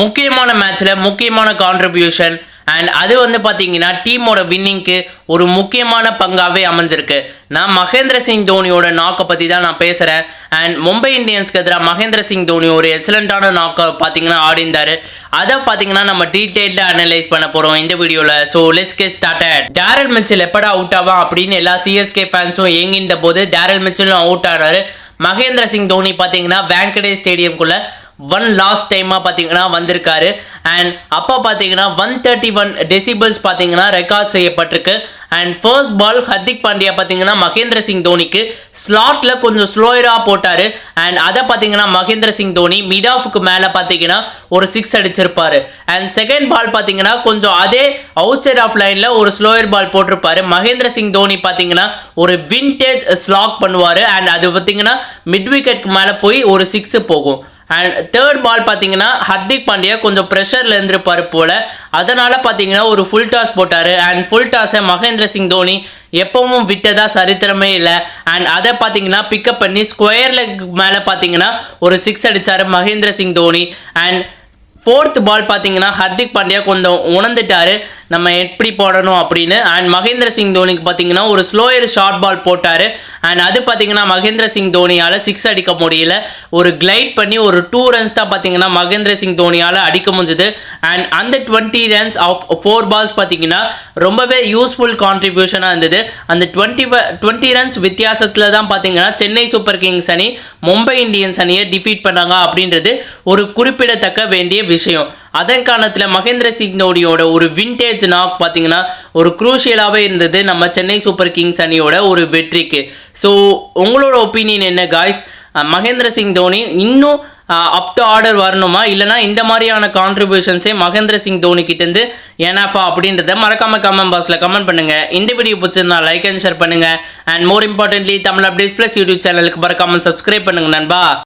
முக்கியமான மேட்ச்சில் முக்கியமான கான்ட்ரிபியூஷன் அண்ட் அது வந்து பார்த்தீங்கன்னா டீமோட வின்னிங்க்கு ஒரு முக்கியமான பங்காகவே அமைஞ்சிருக்கு. நான் மகேந்திர சிங் தோனியோட நாக்கை பற்றி தான் நான் பேசுகிறேன் அண்ட் மும்பை இந்தியன்ஸ்க்கு எதிராக மகேந்திர சிங் தோனி ஒரு எக்ஸலண்ட்டான நாக்கை பார்த்தீங்கன்னா ஆடிந்தார். அதை பார்த்தீங்கன்னா நம்ம டீட்டெயில்டாக அனலைஸ் பண்ண போகிறோம் இந்த வீடியோவில் so let's get started Daryl Mitchell எப்படா அவுட் ஆவான் அப்படின்னு எல்லா சிஎஸ்கே ஃபேன்ஸும் ஏங்கின்ற போது டேரல் மிச்சலும் அவுட் ஆனாரு மகேந்திர சிங் தோனி பார்த்தீங்கன்னா வேங்கடேஷ் ஸ்டேடியம்குள்ளே ஒன் லாஸ்ட் டைமாக பார்த்தீங்கன்னா வந்திருக்காரு. அண்ட் அப்போ பார்த்தீங்கன்னா ஒன் தேர்ட்டி ஒன் டெசிபிள்ஸ் பார்த்தீங்கன்னா ரெக்கார்ட் செய்யப்பட்டிருக்கு. And first ball Hardik Pandya பார்த்தீங்கன்னா மகேந்திர சிங் தோனிக்கு ஸ்லாட்ல கொஞ்சம் ஸ்லோயராக போட்டார். அண்ட் அதை பார்த்தீங்கன்னா மகேந்திர சிங் தோனி மிட் ஆஃப்க்கு மேலே பார்த்தீங்கன்னா ஒரு சிக்ஸ் அடிச்சிருப்பார். அண்ட் செகண்ட் பால் பார்த்தீங்கன்னா கொஞ்சம் அதே அவுட் சைட் ஆஃப் லைனில் ஒரு ஸ்லோயர் பால் போட்டிருப்பாரு. மகேந்திர சிங் தோனி பார்த்தீங்கன்னா ஒரு விண்டேஜ் ஸ்லாக் பண்ணுவார். அண்ட் அது பார்த்தீங்கன்னா மிட் விக்கெட்க்கு மேலே போய் ஒரு சிக்ஸ் போகும். அண்ட் தேர்ட் பால் பார்த்தீங்கன்னா ஹர்திக் பாண்டியா கொஞ்சம் ப்ரெஷரில் இருந்திருப்பார் போல. அதனால் பார்த்தீங்கன்னா ஒரு ஃபுல் டாஸ் போட்டார். அண்ட் ஃபுல் டாஸை மகேந்திர சிங் தோனி எப்பவும் விட்டதா சரித்திரமே இல்லை. அண்ட் அதை பார்த்தீங்கன்னா பிக்கப் பண்ணி ஸ்கொயர் லெக் மேலே பார்த்தீங்கன்னா ஒரு சிக்ஸ் அடித்தார் Mahendra Singh Dhoni. And fourth ball பார்த்தீங்கன்னா ஹர்திக் பாண்டியா கொஞ்சம் உணர்ந்துட்டாரு. நம்ம எப்படி போடணும் அப்படின்னு அண்ட் மகேந்திர சிங் தோனிக்கு பார்த்தீங்கன்னா ஒரு ஸ்லோயர் ஷார்ட் பால் போட்டார். அண்ட் அது பார்த்தீங்கன்னா மகேந்திர சிங் தோனியால் சிக்ஸ் அடிக்க முடியல. ஒரு கிளைட் பண்ணி ஒரு டூ ரன்ஸ் தான் பார்த்தீங்கன்னா மகேந்திர சிங் தோனியால் அடிக்க முடிஞ்சது. அண்ட் அந்த twenty runs of four balls பார்த்தீங்கன்னா ரொம்பவே யூஸ்ஃபுல் கான்ட்ரிபியூஷனாக இருந்தது. அந்த டுவெண்ட்டி டுவெண்ட்டி ரன்ஸ் வித்தியாசத்தில் தான் பார்த்தீங்கன்னா சென்னை சூப்பர் கிங்ஸ் அணி மும்பை இந்தியன்ஸ் அணியை டிஃபீட் பண்ணாங்க அப்படின்றது ஒரு குறிப்பிடத்தக்க வேண்டிய விஷயம். அதன் காரணத்தில் மகேந்திர சிங் தோனியோட ஒரு விண்டேஜ் நாக் பார்த்தீங்கன்னா ஒரு குரூஷியலாகவே இருந்தது நம்ம சென்னை சூப்பர் கிங்ஸ் அணியோட ஒரு வெற்றிக்கு. ஸோ உங்களோட ஒப்பீனியன் என்ன காய்ஸ் மகேந்திர சிங் தோனி இன்னும் அப் டு ஆர்டர் வரணுமா? இல்லைனா இந்த மாதிரியான கான்ட்ரிபியூஷன்ஸே மகேந்திர சிங் தோனி கிட்டேருந்து ஏனாஃபா அப்படின்றத மறக்காம கமெண்ட் பாக்ஸில் கமெண்ட் பண்ணுங்க. இந்த வீடியோ பிடிச்சிருந்தா லைக் அண்ட் ஷேர் பண்ணுங்க. And more importantly Tamil updates plus YouTube சேனலுக்கு மறக்காமல் சப்ஸ்கிரைப் பண்ணுங்க நண்பா.